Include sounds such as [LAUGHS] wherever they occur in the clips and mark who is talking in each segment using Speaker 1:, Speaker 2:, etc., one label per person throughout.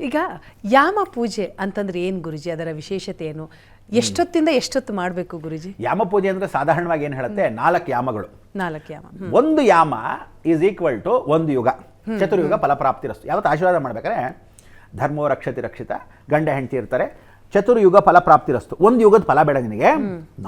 Speaker 1: ಈಗ ಯಾಮ ಪೂಜೆ ಅಂತಂದ್ರೆ ಏನು ಗುರುಜಿ ಅದರ ವಿಶೇಷತೆ ಏನು ಎಷ್ಟೊತ್ತಿಂದ ಎಷ್ಟೊತ್ತು ಮಾಡಬೇಕು ಗುರುಜಿ?
Speaker 2: ಯಾಮ ಪೂಜೆ ಅಂದ್ರೆ ಸಾಧಾರಣವಾಗಿ ಏನು ಹೇಳುತ್ತೆ? ನಾಲ್ಕು ಯಾಮಗಳು.
Speaker 1: ನಾಲ್ಕು ಯಾಮ.
Speaker 2: ಒಂದು ಯಾಮ ಈಸ್ ಈಕ್ವಲ್ ಟು ಒಂದು ಯುಗ. ಚತುರ್ಯುಗ ಫಲಪ್ರಾಪ್ತಿರಸ್ತು ಯಾವತ್ತು ಆಶೀರ್ವಾದ ಮಾಡ್ಬೇಕಾದ್ರೆ ಧರ್ಮೋ ರಕ್ಷತಿ ರಕ್ಷಿತ ಗಂಡ ಹೆಂಡತಿ ಇರ್ತಾರೆ ಚತುರ್ಯುಗ ಫಲಪ್ರಾಪ್ತಿರಸ್ತು ಒಂದು ಯುಗದ ಫಲ ಬೇಡ ನಿನಗೆ.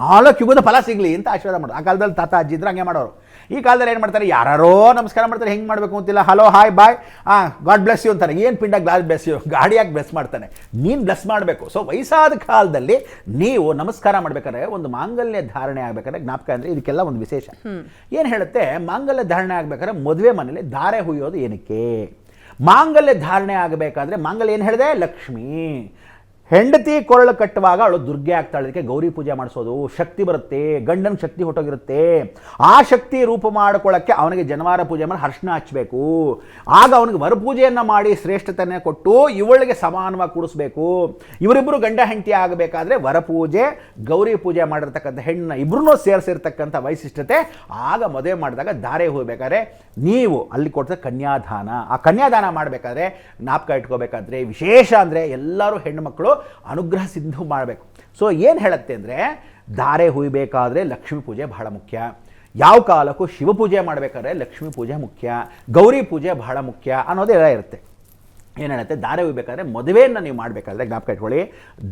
Speaker 2: ನಾಲ್ಕು ಯುಗದ ಫಲ ಸಿಗ್ಲಿ ಅಂತ ಆಶೀರ್ವಾದ ಮಾಡೋದು ಆ ಕಾಲದಲ್ಲಿ ತಾತ ಅಜ್ಜಿ ಇದ್ರೆ ಹಂಗೆ ಮಾಡೋರು. ಈ ಕಾಲದಲ್ಲಿ ಏನು ಮಾಡ್ತಾರೆ? ಯಾರೋ ನಮಸ್ಕಾರ ಮಾಡ್ತಾರೆ ಹೆಂಗೆ ಮಾಡಬೇಕು ಅಂತಿಲ್ಲ ಹಲೋ ಹಾಯ್ ಬಾಯ್ ಆ ಗಾಡ್ ಬ್ಲೆಸ್ ಯು ಅಂತಾರೆ. ಏನು ಪಿಂಡ ಗ್ಲಾಸ್ ಬ್ಲೆಸ್ ಯು ಗಾಡಿಯಾಗಿ ಬ್ಲೆಸ್ ಮಾಡ್ತಾನೆ. ನೀನು ಬ್ಲೆಸ್ ಮಾಡಬೇಕು. ಸೊ ವಯಸ್ಸಾದ ಕಾಲದಲ್ಲಿ ನೀವು ನಮಸ್ಕಾರ ಮಾಡ್ಬೇಕಾದ್ರೆ ಒಂದು ಮಾಂಗಲ್ಯ ಧಾರಣೆ ಆಗ್ಬೇಕಾದ್ರೆ ಜ್ಞಾಪಕ ಅಂದರೆ ಇದಕ್ಕೆಲ್ಲ ಒಂದು ವಿಶೇಷ. ಏನು ಹೇಳುತ್ತೆ? ಮಾಂಗಲ್ಯ ಧಾರಣೆ ಆಗಬೇಕಾದ್ರೆ ಮದುವೆ ಮನೇಲಿ ಧಾರೆ ಹುಯ್ಯೋದು ಏನಕ್ಕೆ? ಮಾಂಗಲ್ಯ ಧಾರಣೆ ಆಗಬೇಕಾದ್ರೆ ಮಾಂಗಲ್ಯ ಏನು ಹೇಳಿದೆ? ಲಕ್ಷ್ಮಿ. ಹೆಂಡತಿ ಕೊರಳು ಕಟ್ಟುವಾಗ ಅವಳು ದುರ್ಗೆ ಆಗ್ತಾಳೆ. ಅದಕ್ಕೆ ಗೌರಿ ಪೂಜೆ ಮಾಡಿಸೋದು. ಶಕ್ತಿ ಬರುತ್ತೆ. ಗಂಡನ ಶಕ್ತಿ ಹೊಟ್ಟೋಗಿರುತ್ತೆ ಆ ಶಕ್ತಿ ರೂಪ ಮಾಡ್ಕೊಳ್ಳೋಕ್ಕೆ ಅವನಿಗೆ ಜನವಾರ ಪೂಜೆ ಮಾಡಿ ಹರ್ಷಣ ಹಚ್ಚಬೇಕು. ಆಗ ಅವನಿಗೆ ವರಪೂಜೆಯನ್ನು ಮಾಡಿ ಶ್ರೇಷ್ಠತೆಯನ್ನು ಕೊಟ್ಟು ಇವಳಿಗೆ ಸಮಾನವಾಗಿ ಕೂಡಿಸ್ಬೇಕು. ಇವರಿಬ್ಬರು ಗಂಡ ಹೆಂಡತಿ ಆಗಬೇಕಾದ್ರೆ ವರಪೂಜೆ, ಗೌರಿ ಪೂಜೆ ಮಾಡಿರ್ತಕ್ಕಂಥ ಹೆಣ್ಣನ್ನ ಇಬ್ಬರೂ ಸೇರಿಸಿರ್ತಕ್ಕಂಥ ವೈಶಿಷ್ಟ್ಯತೆ. ಆಗ ಮದುವೆ ಮಾಡಿದಾಗ ದಾರೆ ಹೋಗ್ಬೇಕಾದ್ರೆ ನೀವು ಅಲ್ಲಿ ಕೊಡ್ತ ಕನ್ಯಾದಾನ. ಆ ಕನ್ಯಾದಾನ ಮಾಡಬೇಕಾದ್ರೆ ಜ್ಞಾಪಕ ಇಟ್ಕೋಬೇಕಾದ್ರೆ ವಿಶೇಷ ಅಂದರೆ ಎಲ್ಲರೂ ಹೆಣ್ಣು ಮಕ್ಕಳು ಅನುಗ್ರಹ ಸಿದ್ಧ ಮಾಡಬೇಕು. ಸೊ ಏನು ಹೇಳುತ್ತೆ ಅಂದರೆ, ಧಾರೆ ಹುಯ್ಬೇಕಾದ್ರೆ ಲಕ್ಷ್ಮೀ ಪೂಜೆ ಬಹಳ ಮುಖ್ಯ. ಯಾವ ಕಾಲಕ್ಕೂ ಶಿವಪೂಜೆ ಮಾಡಬೇಕಾದ್ರೆ ಲಕ್ಷ್ಮೀ ಪೂಜೆ ಮುಖ್ಯ. ಗೌರಿ ಪೂಜೆ ಬಹಳ ಮುಖ್ಯ ಅನ್ನೋದೆಲ್ಲ ಇರುತ್ತೆ. ಏನು ಹೇಳುತ್ತೆ? ಧಾರೆ ಹುಯ್ಬೇಕಾದ್ರೆ ಮದುವೆಯನ್ನು ನೀವು ಮಾಡಬೇಕಾದ್ರೆ, ಜ್ಞಾಪಕ ಇಟ್ಕೊಳ್ಳಿ.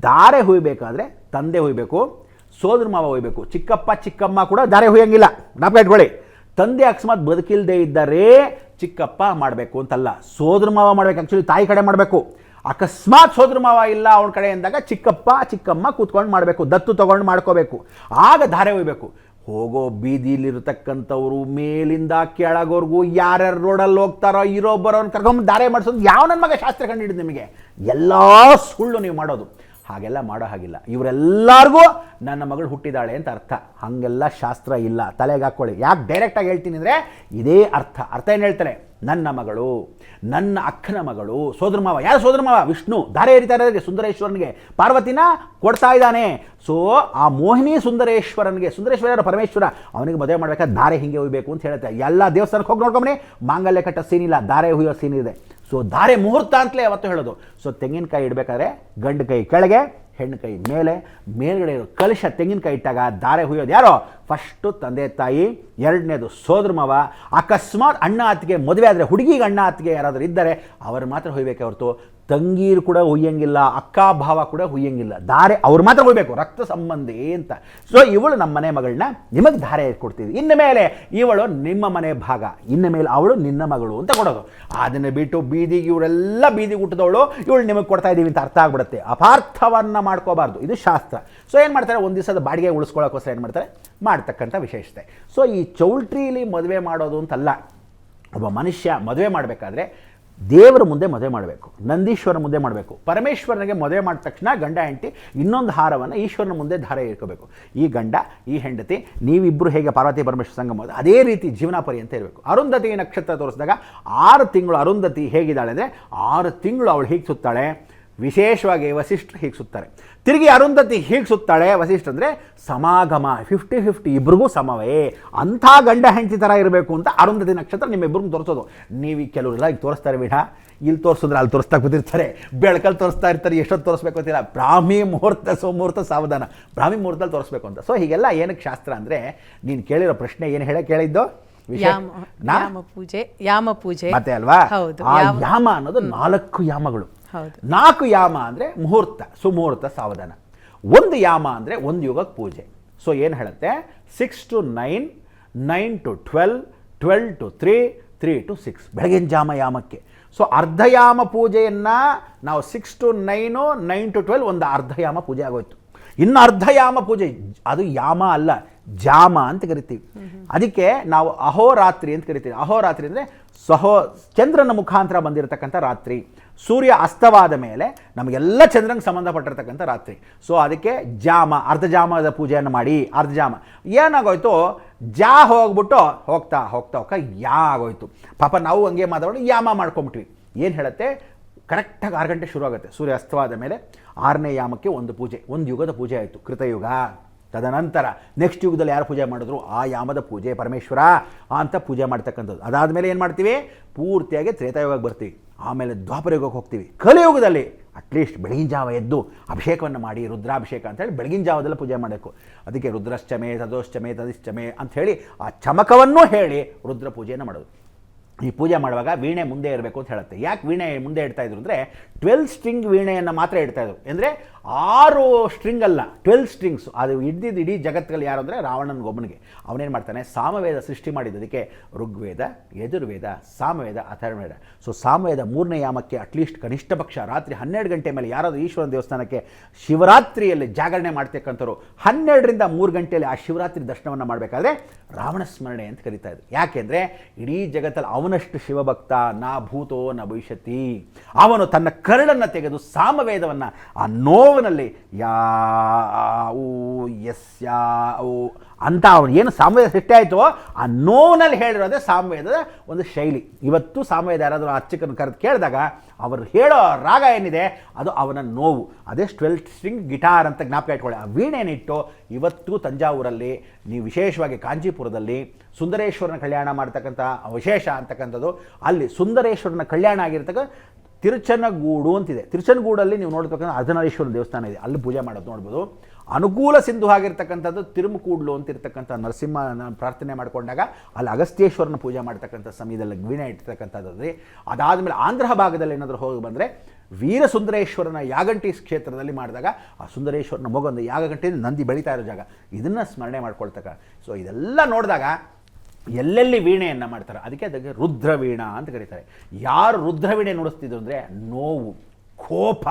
Speaker 2: ಧಾರೆ ಹುಯ್ಬೇಕಾದ್ರೆ ತಂದೆ ಹುಯ್ಬೇಕು, ಸೋದರ ಮಾವ ಹುಯ್ಬೇಕು, ಚಿಕ್ಕಪ್ಪ, ಚಿಕ್ಕಮ್ಮ ಕೂಡ ದಾರೆ ಹುಯ್ಯಂಗಿಲ್ಲ. ಜ್ಞಾಪಕ ಇಟ್ಕೊಳ್ಳಿ. ತಂದೆ ಅಕಸ್ಮಾತ್ ಬದುಕಿಲ್ಲದೆ ಇದ್ದರೆ ಚಿಕ್ಕಪ್ಪ ಮಾಡಬೇಕು ಅಂತಲ್ಲ. ಸೋದರ ಮಾವ ಮಾಡಬೇಕು ಆ್ಯಕ್ಚುಲಿ ತಾಯಿ ಕಡೆ ಮಾಡಬೇಕು. ಅಕಸ್ಮಾತ್ ಸೋದರ ಮಾವ ಇಲ್ಲ ಅವನ ಕಡೆ ಅಂದಾಗ ಚಿಕ್ಕಪ್ಪ, ಚಿಕ್ಕಮ್ಮ ಕೂತ್ಕೊಂಡು ಮಾಡಬೇಕು, ದತ್ತು ತಗೊಂಡು ಮಾಡ್ಕೋಬೇಕು. ಆಗ ಧಾರೆ ಒಯ್ಬೇಕು. ಹೋಗೋ ಬೀದಿಲಿರತಕ್ಕಂಥವ್ರು ಮೇಲಿಂದ ಕೆಳಗೋರ್ಗು ಯಾರ್ಯಾರು ರೋಡಲ್ಲಿ ಹೋಗ್ತಾರೋ ಇರೋ ಬರೋನ್ ಕರ್ಕೊಂಬ ಧಾರೆ ಮಾಡಿಸೋದು ಯಾವ ನನ್ನ ಮಗ ಶಾಸ್ತ್ರ ಕಂಡು ನಿಮಗೆ? ಎಲ್ಲ ಸುಳ್ಳು ನೀವು ಮಾಡೋದು. ಹಾಗೆಲ್ಲ ಮಾಡೋ ಹಾಗಿಲ್ಲ. ಇವರೆಲ್ಲರಿಗೂ ನನ್ನ ಮಗಳು ಹುಟ್ಟಿದಾಳೆ ಅಂತ ಅರ್ಥ. ಹಾಗೆಲ್ಲ ಶಾಸ್ತ್ರ ಇಲ್ಲ. ತಲೆಗೆ ಹಾಕ್ಕೊಳ್ಳಿ. ಯಾಕೆ ಡೈರೆಕ್ಟಾಗಿ ಹೇಳ್ತೀನಿ ಅಂದರೆ ಇದೇ ಅರ್ಥ. ಅರ್ಥ ಏನು ಹೇಳ್ತಾರೆ ನನ್ನ ಮಗಳು, ನನ್ನ ಅಕ್ಕನ ಮಗಳು, ಸೋದರ ಮಾವ. ಯಾರು ಸೋದರ ಮಾವ? ವಿಷ್ಣು. ದಾರೆ ಎರಿತಾರೆ ಸುಂದರೇಶ್ವರನಿಗೆ. ಪಾರ್ವತಿನ ಕೊಡ್ತಾ ಇದ್ದಾನೆ. ಸೊ ಆ ಮೋಹಿನಿ ಸುಂದರೇಶ್ವರನಿಗೆ ಸುಂದರೇಶ್ವರ? ಪರಮೇಶ್ವರ, ಅವನಿಗೆ ಮದುವೆ ಮಾಡ್ಬೇಕಾದ್ರೆ ದಾರೆ ಹಿಂಗೆ ಹುಯ್ಬೇಕು ಅಂತ ಹೇಳುತ್ತೆ. ಎಲ್ಲ ದೇವಸ್ಥಾನಕ್ಕೆ ಹೋಗಿ ನೋಡ್ಕೊಂಬನಿ ಮಾಂಗಲ್ಯ ಕಟ್ಟ ಸೀನ್ ಇಲ್ಲ. ದಾರೆ ಹುಯ್ಯೋ ಸೀನ್ ಇದೆ. ಸೊ ಧಾರೆ ಮುಹೂರ್ತ ಅಂತಲೇ ಅವತ್ತು ಹೇಳೋದು. ಸೊ ತೆಂಗಿನಕಾಯಿ ಇಡಬೇಕಾದ್ರೆ ಗಂಡು ಕೈ ಕೆಳಗೆ, ಹೆಣ್ಣು ಕೈ ಮೇಲೆ, ಮೇಲ್ಗಡೆ ಇರೋ ಕಲಶ ತೆಂಗಿನಕಾಯಿ ಇಟ್ಟಾಗ ಧಾರೆ ಹುಯ್ಯೋದು ಯಾರೋ? ಫಸ್ಟು ತಂದೆ ತಾಯಿ, ಎರಡನೇದು ಸೋದರ ಮಾವ. ಅಕಸ್ಮಾತ್ ಅಣ್ಣ ಅತ್ತಿಗೆ ಮದುವೆ ಆದರೆ ಹುಡುಗಿಗೆ ಅಣ್ಣ ಅತ್ತಿಗೆ ಯಾರಾದರೂ ಇದ್ದರೆ, ಅವರು ಮಾತ್ರ ಹೊಯ್ಬೇಕೆ ಹೊರತು ತಂಗೀರು ಕೂಡ ಹುಯ್ಯಂಗಿಲ್ಲ, ಅಕ್ಕ ಭಾವ ಕೂಡ ಹುಯ್ಯಂಗಿಲ್ಲ. ಧಾರೆ ಅವ್ರು ಮಾತ್ರ ಹೋಗ್ಬೇಕು ರಕ್ತ ಸಂಬಂಧಿ ಅಂತ. ಸೊ ಇವಳು ನಮ್ಮ ಮನೆ ಮಗಳನ್ನ ನಿಮಗೆ ಧಾರೆ ಕೊಡ್ತೀವಿ. ಇನ್ನು ಮೇಲೆ ಇವಳು ನಿಮ್ಮ ಮನೆ ಭಾಗ, ಇನ್ನು ಮೇಲೆ ಅವಳು ನಿನ್ನ ಮಗಳು ಅಂತ ಕೊಡೋದು. ಅದನ್ನು ಬಿಟ್ಟು ಬೀದಿಗೆ ಇವರೆಲ್ಲ ಬೀದಿ ಹುಟ್ಟಿದವಳು ಇವಳು ನಿಮಗೆ ಕೊಡ್ತಾ ಇದ್ದೀವಿ ಅಂತ ಅರ್ಥ ಆಗ್ಬಿಡುತ್ತೆ. ಅಪಾರ್ಥವನ್ನು ಮಾಡ್ಕೋಬಾರ್ದು. ಇದು ಶಾಸ್ತ್ರ. ಸೊ ಏನು ಮಾಡ್ತಾರೆ? ಒಂದು ದಿವಸದ ಬಾಡಿಗೆ ಉಳಿಸ್ಕೊಳ್ಳೋಕ್ಕೋಸ್ಕರ ಏನು ಮಾಡ್ತಾರೆ? ಮಾಡ್ತಕ್ಕಂಥ ವಿಶೇಷತೆ. ಸೊ ಈ ಚೌಲ್ಟ್ರಿಲಿ ಮದುವೆ ಮಾಡೋದು ಅಂತಲ್ಲ, ಒಬ್ಬ ಮನುಷ್ಯ ಮದುವೆ ಮಾಡಬೇಕಾದ್ರೆ ದೇವರ ಮುಂದೆ ಮದುವೆ ಮಾಡಬೇಕು, ನಂದೀಶ್ವರ ಮುಂದೆ ಮಾಡಬೇಕು. ಪರಮೇಶ್ವರನಿಗೆ ಮದುವೆ ಮಾಡಿದ ತಕ್ಷಣ ಗಂಡ, ಹೆಂಡತಿ ಇನ್ನೊಂದು ಹಾರವನ್ನು ಈಶ್ವರನ ಮುಂದೆ ಧಾರೆ ಇಟ್ಕೋಬೇಕು. ಈ ಗಂಡ, ಈ ಹೆಂಡತಿ ನೀವಿಬ್ಬರು ಹೇಗೆ ಪಾರ್ವತಿ ಪರಮೇಶ್ವರ ಸಂಗಮ ಅದೇ ರೀತಿ ಜೀವನ ಪರ್ಯಂತ ಇರಬೇಕು. ಅರುಂಧತಿ ನಕ್ಷತ್ರ ತೋರಿಸಿದಾಗ ಆರು ತಿಂಗಳು ಅರುಂಧತಿ ಹೇಗಿದ್ದಾಳೆ ಅಂದರೆ ಆರು ತಿಂಗಳು ಅವಳು ಹೀಗೆ ಸುತ್ತಾಳೆ. ವಿಶೇಷವಾಗಿ ವಸಿಷ್ಠರು ಹೀಗೆ ಸುತ್ತಾರೆ ತಿರುಗಿ ಅರುಂಧತಿ ಹೀಗೆ ಸುತ್ತಾಳೆ ವಸಿಷ್ಠ ಅಂದರೆ ಸಮಾಗಮ ಫಿಫ್ಟಿ ಫಿಫ್ಟಿ ಇಬ್ರಿಗೂ ಸಮವೇ. ಅಂಥ ಗಂಡ ಹೆಂಡತಿ ಥರ ಇರಬೇಕು ಅಂತ ಅರುಂಧತಿ ನಕ್ಷತ್ರ ನಿಮ್ಮಿಬ್ಬರಿಗೂ ತೋರಿಸೋದು. ನೀವು ಕೆಲವರೆಲ್ಲ ಈಗ ತೋರಿಸ್ತಾರೆ ಬೇಡ ಇಲ್ಲಿ ತೋರಿಸಿದ್ರೆ ಅಲ್ಲಿ ತೋರಿಸ್ತಾ ಕೂತಿರ್ತಾರೆ. ಬೆಳಕಲ್ಲಿ ತೋರಿಸ್ತಾ ಇರ್ತಾರೆ ಎಷ್ಟೊತ್ತು ತೋರಿಸ್ಬೇಕು ಅಂತಿಲ್ಲ ಬ್ರಾಹ್ಮಿ ಮುಹೂರ್ತ ಸೋಮುಹೂರ್ತ ಸಾವಧಾನ. ಬ್ರಾಹ್ಮಿ ಮುಹೂರ್ತದಲ್ಲಿ ತೋರಿಸ್ಬೇಕು ಅಂತ. ಸೊ ಹೀಗೆಲ್ಲ ಏನಕ್ಕೆ ಶಾಸ್ತ್ರ ಅಂದರೆ ನೀನು ಕೇಳಿರೋ ಪ್ರಶ್ನೆ ಏನು ಹೇಳ ಕೇಳಿದ್ದು?
Speaker 1: ಯಾಮ ಪೂಜೆ ಯಾಮ ಪೂಜೆ.
Speaker 2: ಮತ್ತೆ ಅಲ್ವಾ? ಯಾಮ ಅನ್ನೋದು ನಾಲ್ಕು ಯಾಮಗಳು. ನಾಲ್ಕು ಯಾಮ ಅಂದರೆ ಮುಹೂರ್ತ ಸುಮುಹೂರ್ತ ಸಾವಧಾನ. ಒಂದು ಯಾಮ ಅಂದರೆ ಒಂದು ಯುಗಕ್ಕೆ ಪೂಜೆ. ಸೊ ಏನು ಹೇಳುತ್ತೆ? Six to nine nine to twelve twelve to three three to six ಬೆಳಗಿನ ಜಾಮ ಯಾಮಕ್ಕೆ. ಸೊ ಅರ್ಧಯಾಮ ಪೂಜೆಯನ್ನು ನಾವು six to nine nine to twelve ಒಂದು ಅರ್ಧಯಾಮ ಪೂಜೆ ಆಗೋಯ್ತು. ಇನ್ನು ಅರ್ಧಯಾಮ ಪೂಜೆ ಅದು ಯಾಮ ಅಲ್ಲ ಜಾಮ ಅಂತ ಕರಿತೀವಿ. ಅದಕ್ಕೆ ನಾವು ಅಹೋರಾತ್ರಿ ಅಂತ ಕರಿತೀವಿ. ಅಹೋರಾತ್ರಿ ಅಂದರೆ ಸಹೋ ಚಂದ್ರನ ಮುಖಾಂತರ ಬಂದಿರತಕ್ಕಂಥ ರಾತ್ರಿ. ಸೂರ್ಯ ಅಸ್ತವಾದ ಮೇಲೆ ನಮಗೆಲ್ಲ ಚಂದ್ರಂಗೆ ಸಂಬಂಧಪಟ್ಟಿರ್ತಕ್ಕಂಥ ರಾತ್ರಿ. ಸೊ ಅದಕ್ಕೆ ಜಾಮ, ಅರ್ಧ ಜಾಮದ ಪೂಜೆಯನ್ನು ಮಾಡಿ, ಅರ್ಧ ಜಾಮ. ಏನಾಗೋಯ್ತು? ಜಾ ಹೋಗ್ಬಿಟ್ಟು ಹೋಗ್ತಾ ಹೋಗ್ತಾ ಹೋಗ್ತಾ ಯಾ ಆಗೋಯ್ತು. ಪಾಪ ನಾವು ಹಂಗೆ ಮಾತಾಡೋಣ ಯಾಮ ಮಾಡ್ಕೊಂಬಿಟ್ವಿ. ಏನು ಹೇಳುತ್ತೆ? ಕರೆಕ್ಟಾಗಿ ಆರು ಗಂಟೆ ಶುರು ಆಗುತ್ತೆ ಸೂರ್ಯ ಅಸ್ತವಾದ ಮೇಲೆ ಆರನೇ ಯಾಮಕ್ಕೆ ಒಂದು ಪೂಜೆ, ಒಂದು ಯುಗದ ಪೂಜೆ ಆಯಿತು, ಕೃತಯುಗ. ತದನಂತರ ನೆಕ್ಸ್ಟ್ ಯುಗದಲ್ಲಿ ಯಾರು ಪೂಜೆ ಮಾಡಿದ್ರು? ಆ ಯಾಮದ ಪೂಜೆ ಪರಮೇಶ್ವರ ಅಂತ ಪೂಜೆ ಮಾಡ್ತಕ್ಕಂಥದ್ದು. ಅದಾದಮೇಲೆ ಏನು ಮಾಡ್ತೀವಿ? ಪೂರ್ತಿಯಾಗಿ ತ್ರೇತಾಯುಗಕ್ಕೆ ಬರ್ತೀವಿ. ಆಮೇಲೆ ದ್ವಾಪರ ದ್ವಾಪರಯುಗಕ್ಕೆ ಹೋಗ್ತೀವಿ. ಕಲಿಯುಗದಲ್ಲಿ ಅಟ್ಲೀಸ್ಟ್ ಬೆಳಗಿನ ಜಾವ ಎದ್ದು ಅಭಿಷೇಕವನ್ನು ಮಾಡಿ, ರುದ್ರಾಭಿಷೇಕ ಅಂತೇಳಿ ಬೆಳಗಿನ ಜಾವದಲ್ಲಿ ಪೂಜೆ ಮಾಡಬೇಕು. ಅದಕ್ಕೆ ರುದ್ರಶ್ಚಮೆ, ತದೋಶ್ಚಮೆ, ತದಿಶ್ಚಮೆ ಅಂಥೇಳಿ ಆ ಚಮಕವನ್ನು ಹೇಳಿ ರುದ್ರ ಪೂಜೆಯನ್ನು ಮಾಡೋದು. ಈ ಪೂಜೆ ಮಾಡುವಾಗ ವೀಣೆ ಮುಂದೆ ಇರಬೇಕು ಅಂತ ಹೇಳುತ್ತೆ. ಯಾಕೆ ವೀಣೆ ಮುಂದೆ ಇಡ್ತಾ ಇದ್ರು ಅಂದರೆ ಟ್ವೆಲ್ ಸ್ಟ್ರಿಂಗ್ ವೀಣೆಯನ್ನು ಮಾತ್ರ ಇಡ್ತಾ ಇದ್ರು. ಅಂದರೆ ಆರು ಸ್ಟ್ರಿಂಗ್ ಅಲ್ಲ ಟ್ವೆಲ್ ಸ್ಟ್ರಿಂಗ್ಸ್ ಅದು ಹಿಡ್ದಿದ್ದು ಇಡೀ ಜಗತ್ತಲ್ಲಿ ಯಾರು ಅಂದರೆ ರಾವಣನಿಗೊಬ್ಬನಿಗೆ. ಅವನೇನು ಮಾಡ್ತಾನೆ? ಸಾಮವೇದ ಸೃಷ್ಟಿ ಮಾಡಿದ್ದಕ್ಕೆ ಋಗ್ವೇದ, ಯಜುರ್ವೇದ, ಸಾಮವೇದ ಅಥರ್ವೇದ ಸೊ ಸಾಮವೇದ ಮೂರನೇ ಯಾಮಕ್ಕೆ ಅಟ್ಲೀಸ್ಟ್ ಕನಿಷ್ಠ ಪಕ್ಷ ರಾತ್ರಿ ಹನ್ನೆರಡು ಗಂಟೆ ಮೇಲೆ ಯಾರಾದರೂ ಈಶ್ವರನ ದೇವಸ್ಥಾನಕ್ಕೆ ಶಿವರಾತ್ರಿಯಲ್ಲಿ ಜಾಗರಣೆ ಮಾಡ್ತಕ್ಕಂಥವ್ರು ಹನ್ನೆರಡರಿಂದ ಮೂರು ಗಂಟೆಯಲ್ಲಿ ಆ ಶಿವರಾತ್ರಿ ದರ್ಶನವನ್ನು ಮಾಡಬೇಕಾದ್ರೆ ರಾವಣ ಸ್ಮರಣೆ ಅಂತ ಕರೀತಾ ಇದ್ರು. ಯಾಕೆಂದರೆ ಇಡೀ ಜಗತ್ತಲ್ಲಿ ಅವನಷ್ಟು ಶಿವಭಕ್ತ, ನಾ ಭೂತೋ ನ ಭವಿಷ್ಯತಿ. ಅವನು ತನ್ನ ಕರಳನ್ನು ತೆಗೆದು ಸಾಮವೇದವನ್ನು ಆ ನೋವಿನಲ್ಲಿ ಯಾ ಓ ಎಸ್ ಯಾ ಊ ಅಂತ ಅವನು ಏನು ಸಾಮ್ಯದ ಸೃಷ್ಟಿ ಆಯಿತು ಆ ನೋನಲ್ಲಿ ಹೇಳಿರೋದೇ ಸಾಮ್ಯದ ಒಂದು ಶೈಲಿ. ಇವತ್ತು ಸಾಮ್ಯದ ಯಾರಾದರೂ ಅರ್ಚಕನ ಕರೆದು ಕೇಳಿದಾಗ ಅವರು ಹೇಳೋ ರಾಗ ಏನಿದೆ ಅದು ಅವನ ನೋವು. ಅದೇ ಟ್ವೆಲ್ ಸ್ಟ್ರಿಂಗ್ ಗಿಟಾರ್ ಅಂತ ಜ್ಞಾಪಕ ಇಟ್ಕೊಳ್ಳಿ. ಆ ವೀಣೆನಿಟ್ಟು ಇವತ್ತು ತಂಜಾವೂರಲ್ಲಿ ನೀವು ವಿಶೇಷವಾಗಿ ಕಾಂಚೀಪುರದಲ್ಲಿ ಸುಂದರೇಶ್ವರನ ಕಲ್ಯಾಣ ಮಾಡ್ತಕ್ಕಂಥ ವಿಶೇಷ ಅಂತಕ್ಕಂಥದ್ದು, ಅಲ್ಲಿ ಸುಂದರೇಶ್ವರನ ಕಲ್ಯಾಣ ಆಗಿರ್ತಕ್ಕ ತಿರುಚನಗೂಡು ಅಂತಿದೆ. ತಿರುಚನಗೂಡಲ್ಲಿ ನೀವು ನೋಡ್ತಕ್ಕಂಥ ಅರ್ಧನಾರೀಶ್ವರ ದೇವಸ್ಥಾನ ಇದೆ. ಅಲ್ಲಿ ಪೂಜೆ ಮಾಡೋದು ನೋಡ್ಬೋದು. ಅನುಕೂಲ ಸಿಂಧು ಆಗಿರ್ತಕ್ಕಂಥದ್ದು ತಿರುಮುಕೂಡ್ಲು ಅಂತ ಇರ್ತಕ್ಕಂಥ ನರಸಿಂಹನ ಪ್ರಾರ್ಥನೆ ಮಾಡಿಕೊಂಡಾಗ ಅಲ್ಲಿ ಅಗಸ್ತ್ಯೇಶ್ವರನ ಪೂಜೆ ಮಾಡ್ತಕ್ಕಂಥ ಸಮಯದಲ್ಲಿ ವೀಣೆ ಇಟ್ಟಿರ್ತಕ್ಕಂಥದ್ದು ಅದಾದಮೇಲೆ ಆಂಧ್ರ ಭಾಗದಲ್ಲಿ ಏನಾದರೂ ಹೋಗಿ ಬಂದರೆ ವೀರ ಸುಂದರೇಶ್ವರನ ಯಾಗಂಟಿ ಕ್ಷೇತ್ರದಲ್ಲಿ ಮಾಡಿದಾಗ ಆ ಸುಂದರೇಶ್ವರನ ಮಗೊಂದು ಯಾಗಂಟಿ ನಂದಿ ಬೆಳೀತಾ ಇರೋ ಜಾಗ. ಇದನ್ನು ಸ್ಮರಣೆ ಮಾಡ್ಕೊಳ್ತಕ್ಕ. ಸೊ ಇದೆಲ್ಲ ನೋಡಿದಾಗ ಎಲ್ಲೆಲ್ಲಿ ವೀಣೆಯನ್ನು ಮಾಡ್ತಾರೆ? ಅದಕ್ಕೆ ಅದಕ್ಕೆ ರುದ್ರವೀಣ ಅಂತ ಕರೀತಾರೆ. ಯಾರು ರುದ್ರವೀಣೆ ನುಡಿಸ್ತಿದ್ರು ಅಂದರೆ ನೋವು, ಕೋಪ.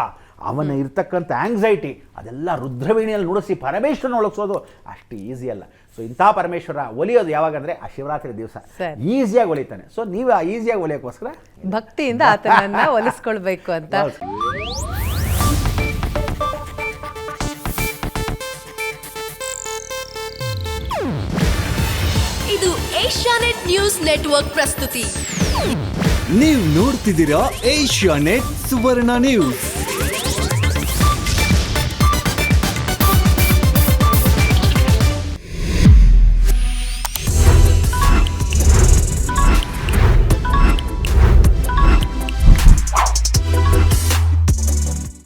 Speaker 2: ಅವನ ಇರ್ತಕ್ಕಂಥ ಆಂಗ್ಸೈಟಿ ಅದೆಲ್ಲ ರುದ್ರವೇಣಿಯಲ್ಲಿ ನುಡಿಸಿ ಪರಮೇಶ್ವರನ ಒಳಗಿಸೋದು ಅಷ್ಟು ಈಸಿ ಅಲ್ಲ. ಸೊ ಇಂಥ ಪರಮೇಶ್ವರ ಒಲಿಯೋದು ಯಾವಾಗಂದ್ರೆ ಆ ಶಿವರಾತ್ರಿ ದಿವಸ. ಈಸಿಯಾಗಿ ಒಲಿತಾನೆ. ಸೊ ನೀವು ಆ ಈಸಿಯಾಗಿ ಒಲಿಯೋಕ್ಕೋಸ್ಕರ
Speaker 1: ಭಕ್ತಿಯಿಂದ ಆತನನ್ನ [LAUGHS] ಒಲಿಸ್ಕೊಳ್ಬೇಕು ಅಂತ.
Speaker 3: ಇದು ಏಷ್ಯಾನೆಟ್ ನ್ಯೂಸ್ ನೆಟ್ವರ್ಕ್ ಪ್ರಸ್ತುತಿ.
Speaker 4: ನೀವು ನೋಡ್ತಿದ್ದೀರಾ ಏಷ್ಯಾ ನೆಟ್ ಸುವರ್ಣ ನ್ಯೂಸ್.